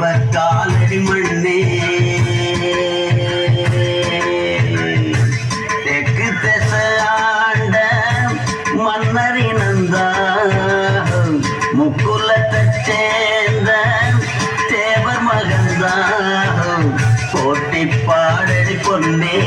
தேவர் காலடி மண்ணே. தெற்கு திசை ஆண்ட மன்னரினந்தா முக்குலத்தைச் சேர்ந்த தேவர் மகன்தா போட்டி பாடடி பொன்னே.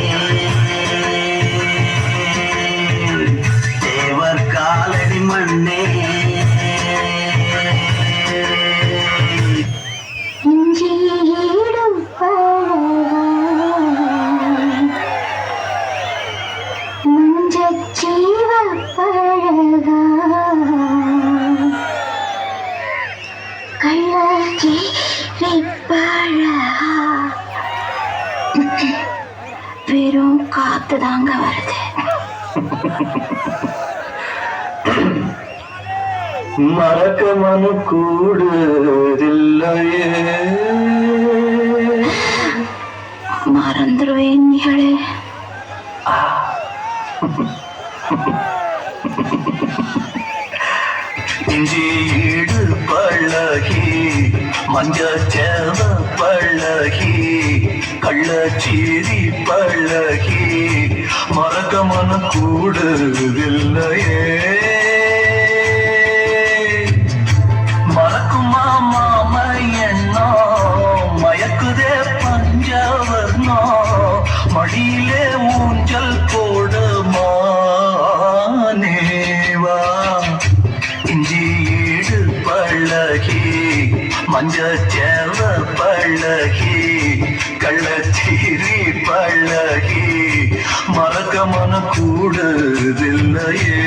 கள்ளச்சி பழகா வெறும் காத்து தாங்க வருது. மறக்க மனு கூடுதில்லையே மறந்துடுவேன் நிகழே. இஞ்சி பழகி மஞ்சச்சேவ பழகி கள்ளச்சீரி பழகி மறக்க மன கூடுதில்லையே மறக்குமா மாம எண்ணோ மயக்குதே பஞ்சவர்ணோ மடியிலே ஊஞ்சல் மஞ்சச்சேவ பழகி கள்ளச்சீரி பழகி மறக்க மன கூடுதில்லையே.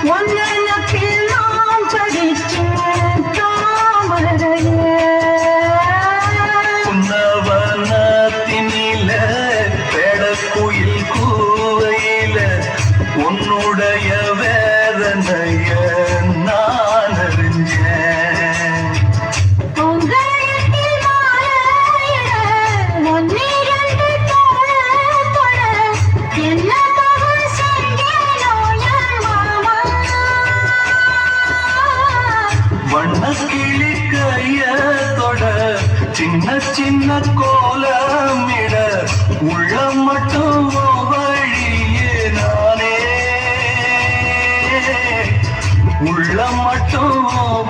ஒன்னப்பில் சின்ன சின்ன கோலமிட உள்ளம் மட்டும் வழியே நானே. உள்ளம் மட்டும்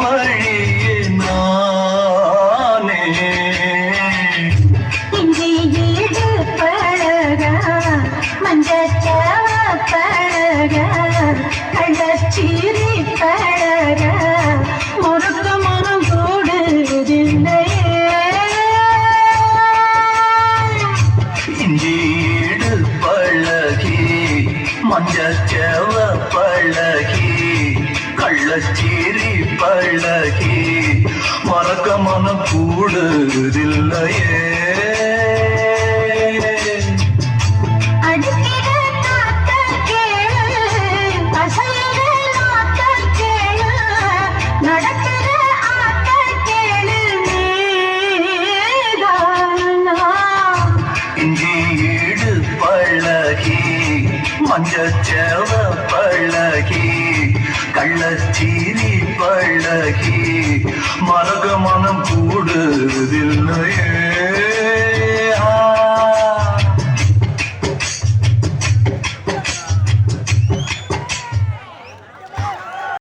வழியே நானே. இஞ்சி ஈடு பழக மஞ்சச்சவ பழக கள்ளச்சீரி பழக மஞ்சச்செவ பழகி கள்ளச்சீரி பழகி மறக்க மனம் கூடுதில்லையே. மஞ்சச்செவ பழகி கள்ளச்சீரி பழகி மரக மனம் கூடுதில்லை